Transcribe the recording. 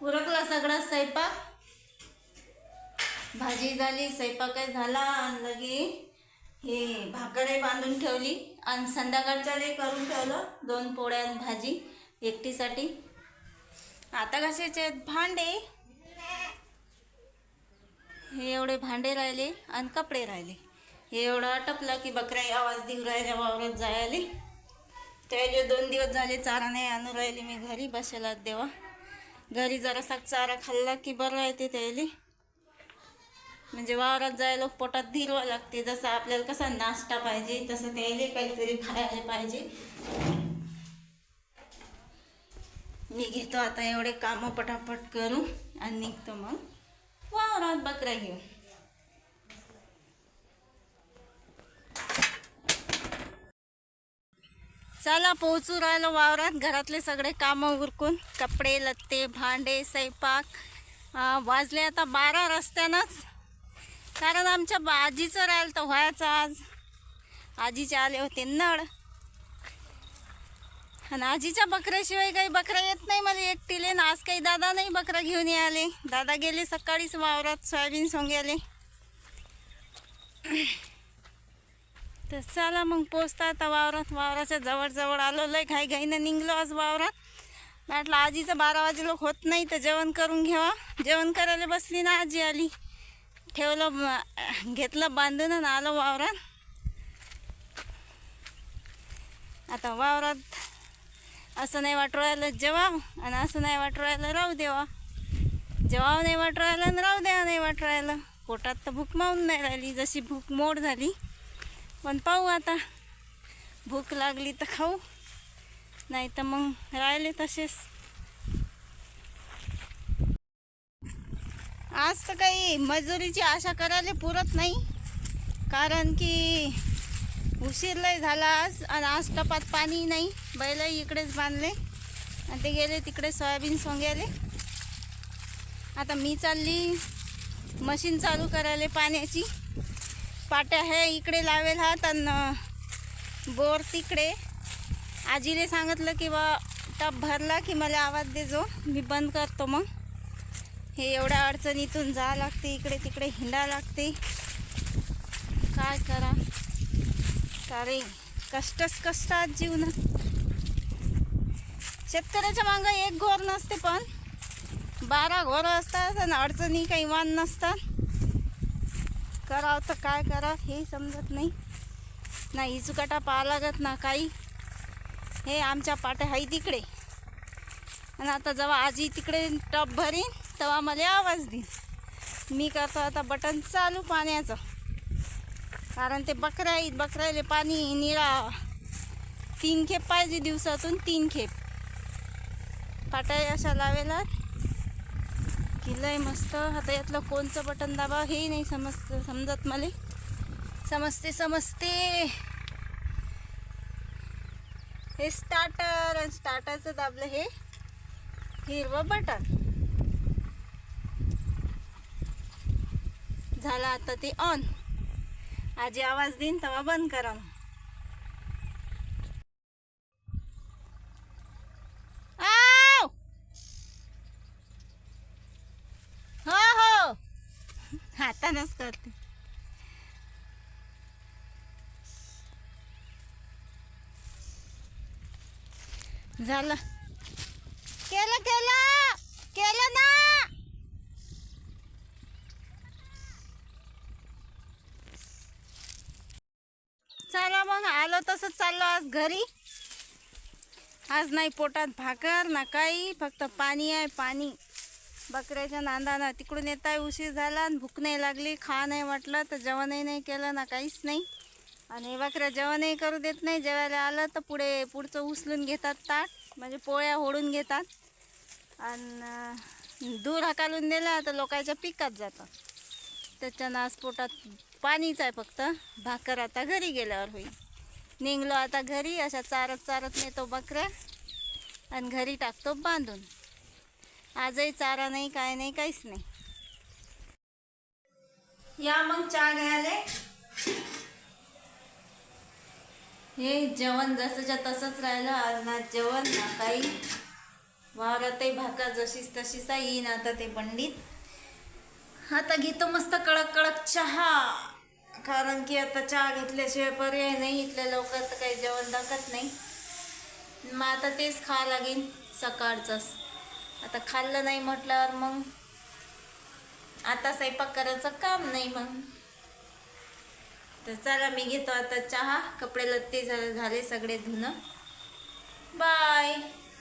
उरकला सगळा स्वयंपाक. भाजी झाली स्वयंपाक झाला आणि लगे हे भाकरे बांधून ठेवली आणि संध्याकाळच्या लई करून ठेवलं दोन पोळ्या आणि भाजी एकटीसाठी. आता कशाचे आहेत भांडे. हे एवढे भांडे राहिले आणि कपडे राहिले. हे एवढं आटपलं की बकऱ्या आवाज देऊ राहिल्या वावरात जायले. त्याचे दोन दिवस झाले चारा नाही आणू राहिले मी घरी बसेला देवा. घरी जरासा चारा खाल्ला की बरं राहते त्याली म्हणजे वावरात जायला पोटात धीरवा लागते. जसं आपल्याला कसा नाश्ता पाहिजे तसं त्याला काहीतरी खायला पाहिजे. मी घेतो आता एवढे कामं पटापट करू आणि निघतो मग. वावरात बकऱ्या घेऊ चला पोहोचू राहिलो वावरात. घरातले सगळे कामं उरकून कपडे लत्ते भांडे स्वयंपाक. वाजले आता बारा रस्त्यानंच. कारण आमच्या बा- आजीचं राहिलं तर व्हायचं आज. आजीचे आले होते नळ. आणि आजीच्या बकऱ्याशिवाय काही बकऱ्या येत नाही मला एकटीले. ना आज काही दादा नाही बकरा घेऊन आले दादा गेले सकाळीच वावरात सोयाबीन सोंग्याले. तर चला मग पोचता आता वावरात. वावराच्या जवळजवळ आलो लय घाई घाईनं निघलो आज वावरात. म्हटलं आजीचं बारा वाजे लोक होत नाही तर जेवण करून घ्यावा. जेवण करायला बसली ना आजी आली. ठेवलं घेतलं बांधून आणि आलो वावरात. आता वावरात असं नाही वाटू राहिलं जेवाव आणि असं नाही वाटू राहिलं राहू देवा. जेवाव नाही वाटू राहिलं आणि राहू द्यावा नाही वाटू राहिलं. पोटात तर भूक मावून नाही राहिली जशी भूक मोड झाली. पण पाहू आता. भूक लागली तर खाऊ. नाही तर मग राहिले तसेच. आज तर काही मजुरीची आशा करायला पुरत नाही. कारण की उशीर लय झाला आज आणि आज टपात पाणी नाही. बैलही इकडेच बांधले. आणि ते गेले तिकडे सोयाबीन सोंग्याले. आता मी चालली. मशीन चालू करायला पाण्याची. पाट्या हे इकडे लावेल हात आणि बोर तिकडे. आजीने सांगितलं की बा टप भरला की मला आवाज देजो मी बंद करतो मग. हे एवढ्या अडचणीतून जा लागते इकडे तिकडे हिंडा लागते. काय करा? अरे कष्टच कष्ट आज जीवन शेतकऱ्याच्या मागं एक घोर नसते पण बारा घोरं असतात आणि अडचणी काही वान नसतात. करावं तर काय करा हे समजत नाही. ना इचुकाटा पाहा लागत ना काही. हे आमच्या पाट्या आहे तिकडे. आणि आता जेव्हा आजी तिकडे टप भरीन तेव्हा मला आवाज देईन. मी करतो आता बटन चालू पाण्याचं. कारण ते बकऱ्या आहेत बकऱ्याले पाणी निळा तीन खेप पाहिजे दिवसातून तीन खेप. पाट्या अशा लावेला की लय मस्त. आता यातलं कोणचं बटन दाबा हे नाही समजत समजत मला. समजते समजते. हे स्टार्टर आणि स्टार्टरचं दाबलं हे हिरवं बटन. झालं आता ते ऑन आजी आवाज देईन तेव्हा बंद करा मग. आव! हो हो हातानच करते झालं. केलं केलं. केलं ना. चला मग आलो तसंच चाललो आज घरी. आज नाही पोटात भाकर ना काही फक्त पाणी आहे पाणी. बकऱ्याच्या नांदानं तिकडून येताय उशीर झाला आणि भूक नाही लागली खा नाही वाटलं तर जेवणही नाही केलं ना काहीच नाही. आणि बकऱ्या जेवणही करू देत नाही जेवायला आलं तर पुढे पुढचं उचलून घेतात ताट म्हणजे पोळ्या होडून घेतात. आणि दूर हकालून दिला तर लोकांच्या पिकात जातं. त्याच्यानं आज पोटात पाणीच आहे फक्त. भाकर आता घरी गेल्यावर होईल. निघलो आता घरी अशा चारत चारत नेतो बकऱ्या. आणि घरी टाकतो बांधून. आजही चारा नाही काय नाही काहीच नाही. या मग चहा घ्यायला. हे जेवण जसंच्या तसंच राहिलं आज ना जेवण ना काही. वावरातही भाका जशीच तशीच आहे, येईन आता ते पंडित आता घेतो मस्त कडक कडक चहा. कारण की आता चहा घेतल्याशिवाय पर्याय नाही इथल्या लवकर तर काही जेवण दाखत नाही. मग आता तेच खा लागेल सकाळचंच. आता खाल्लं नाही म्हटल्यावर मग आता स्वयंपाक करायचं काम नाही मग. तर चला मी घेतो आता चहा. कपडे लत्ते झाले झाले सगळे धुणं. बाय.